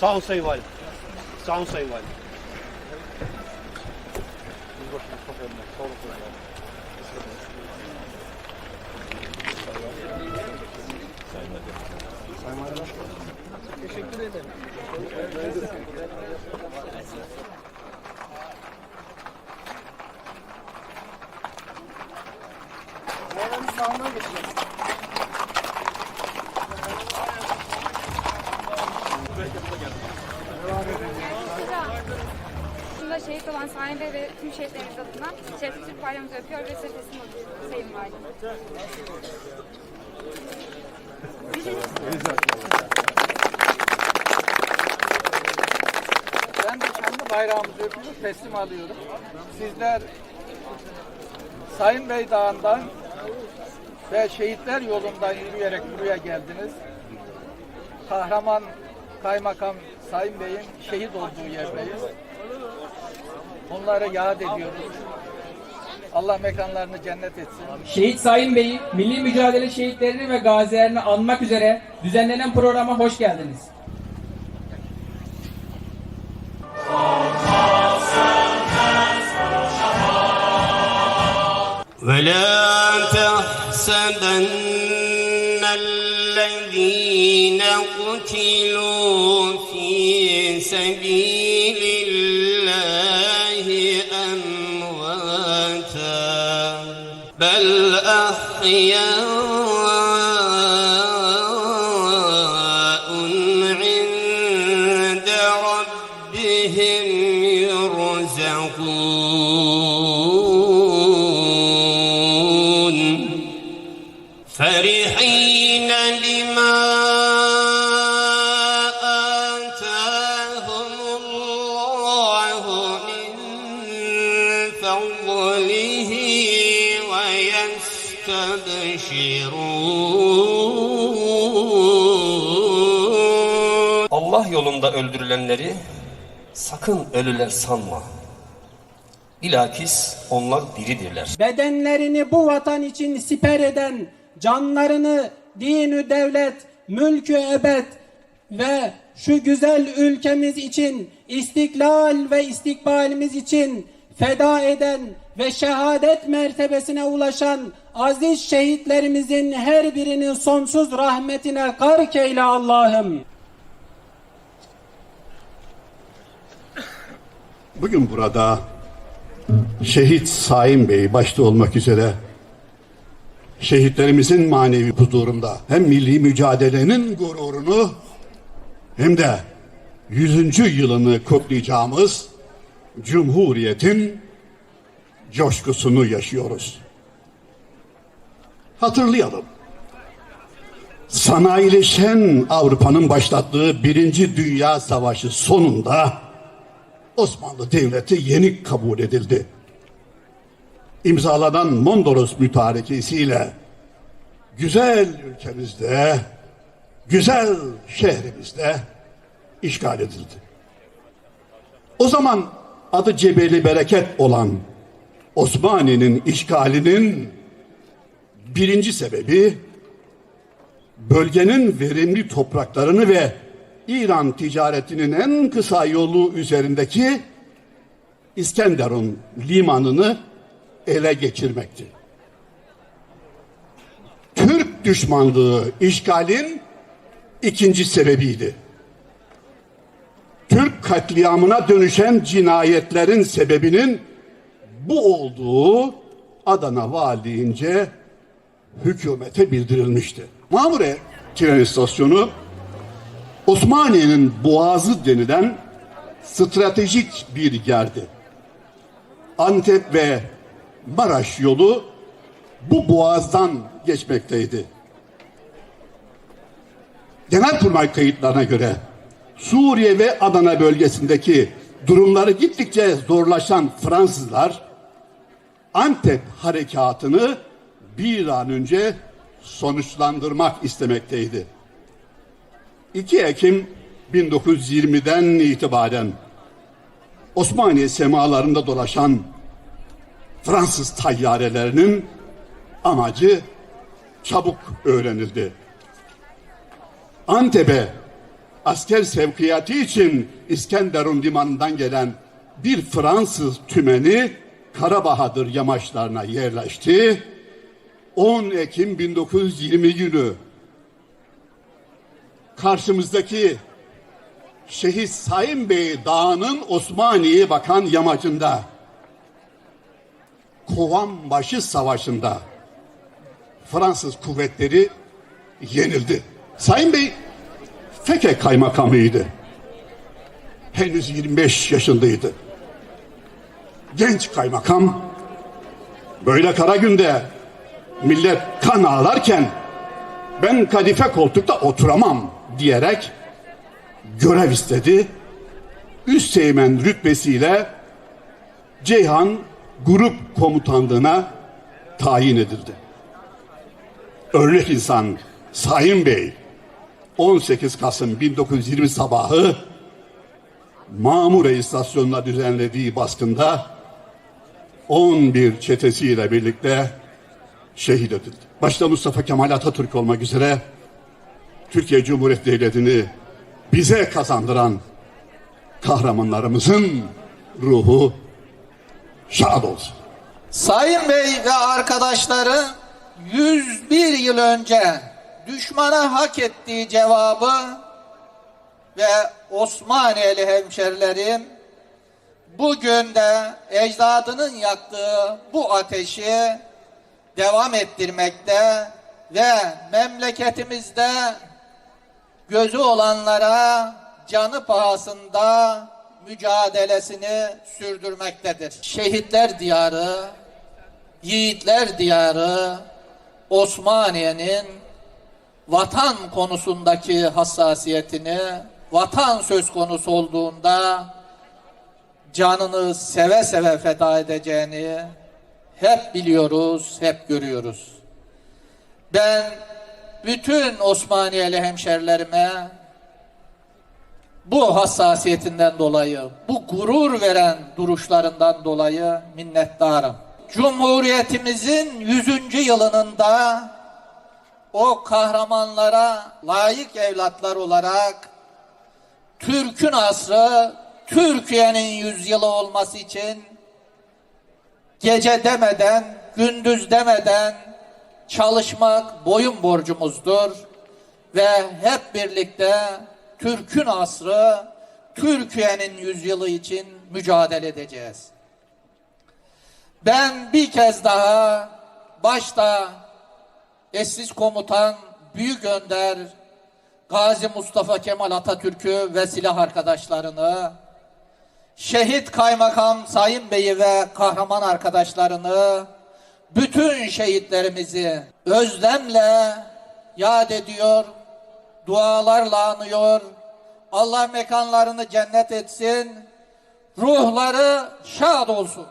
Sağ olun Sayın Valim. Sağ olun Sayın Valim. Aslında şehit Bey ve tüm şehitlerimiz adına Şerefli Türk bayrağımızı öpüyor ve size teslim alıyoruz Sayın Valim. Ben de kendi bayrağımızı öpüp teslim alıyorum. Sizler Sayın Bey Dağı'ndan ve şehitler yolundan yürüyerek buraya geldiniz. Kahraman Kaymakam Sayın Bey'in şehit olduğu yerdeyiz. Onları yad ediyoruz. Allah mekanlarını cennet etsin. Şehit Sayın Bey'i, milli mücadele şehitlerini ve gazilerini anmak üzere düzenlenen programa hoş geldiniz. ولا تحسبن الذين قتلوا في سبيل أحياء عند ربهم يرزقون. فرحين بما آتاهم الله من فضله. Allah yolunda öldürülenleri sakın ölüler sanma. Bilakis onlar diridirler. bedenlerini bu vatan için siper eden, canlarını dinü devlet, mülkü ebed ve şu güzel ülkemiz için, istiklal ve istikbalimiz için feda eden ve şehadet mertebesine ulaşan aziz şehitlerimizin her birinin sonsuz rahmetine gark eyle Allah'ım. Bugün burada şehit Saim Bey başta olmak üzere şehitlerimizin manevi huzurunda hem milli mücadelenin gururunu hem de 100. yılını kutlayacağımız Cumhuriyet'in coşkusunu yaşıyoruz. Hatırlayalım. Sanayileşen Avrupa'nın başlattığı Birinci Dünya Savaşı sonunda Osmanlı Devleti yeni kabul edildi. İmzalanan Mondros Mütarekesiyle güzel ülkemizde, güzel şehrimizde işgal edildi. O zaman adı Cebeli Bereket olan Osmaniye'nin işgalinin birinci sebebi bölgenin verimli topraklarını ve İran ticaretinin en kısa yolu üzerindeki İskenderun limanını ele geçirmekti. Türk düşmanlığı işgalin ikinci sebebiydi. Türk katliamına dönüşen cinayetlerin sebebinin bu olduğu Adana Valiliğince hükümete bildirilmişti. Mamure tren istasyonu Osmaniye'nin boğazı denilen stratejik bir yerdi. Antep ve Maraş yolu bu boğazdan geçmekteydi. Genelkurmay kayıtlarına göre Suriye ve Adana bölgesindeki durumları gittikçe zorlaşan Fransızlar Antep harekatını bir an önce sonuçlandırmak istemekteydi. 2 Ekim 1920'den itibaren Osmaniye semalarında dolaşan Fransız tayyarelerinin amacı çabuk öğrenildi. Antep'e asker sevkiyatı için İskenderun limanından gelen bir Fransız tümeni Karabahadır yamaçlarına yerleşti. 10 Ekim 1920 günü karşımızdaki Şehit Sayın Bey Dağı'nın Osmaniye'ye bakan yamacında Kovanbaşı Savaşı'nda Fransız kuvvetleri yenildi. Sayın Bey Feke kaymakamıydı. Henüz 25 yaşındaydı. Genç kaymakam böyle kara günde millet kan ağlarken ben kadife koltukta oturamam diyerek görev istedi. Üst teğmen rütbesiyle Ceyhan Grup Komutanlığına tayin edildi. Örnek insan Sayın Bey 18 Kasım 1920 sabahı Mamure istasyonuna düzenlediği baskında 11 çetesiyle birlikte şehit edildi. Başta Mustafa Kemal Atatürk olmak üzere Türkiye Cumhuriyeti Devleti'ni bize kazandıran kahramanlarımızın ruhu şad olsun. Sayın Bey ve arkadaşları 101 yıl önce düşmana hak ettiği cevabı ve Osmaniyeli hemşerilerim bugün de ecdadının yaktığı bu ateşi devam ettirmekte ve memleketimizde gözü olanlara canı pahasında mücadelesini sürdürmektedir. Şehitler diyarı, yiğitler diyarı Osmaniye'nin vatan konusundaki hassasiyetini, vatan söz konusu olduğunda canını seve seve feda edeceğini hep biliyoruz, hep görüyoruz. Ben bütün Osmaniyeli hemşerilerime bu hassasiyetinden dolayı, bu gurur veren duruşlarından dolayı minnettarım. Cumhuriyetimizin 100. yılının da o kahramanlara layık evlatlar olarak Türk'ün asrı, Türkiye'nin yüzyılı olması için gece demeden, gündüz demeden çalışmak boyun borcumuzdur. Ve hep birlikte Türk'ün asrı, Türkiye'nin yüzyılı için mücadele edeceğiz. Ben bir kez daha başta eşsiz komutan Büyük Önder Gazi Mustafa Kemal Atatürk'ü ve silah arkadaşlarını, şehit kaymakam Sayın Bey'i ve kahraman arkadaşlarını, bütün şehitlerimizi özlemle yad ediyor, dualarla anıyor. Allah mekanlarını cennet etsin, ruhları şad olsun.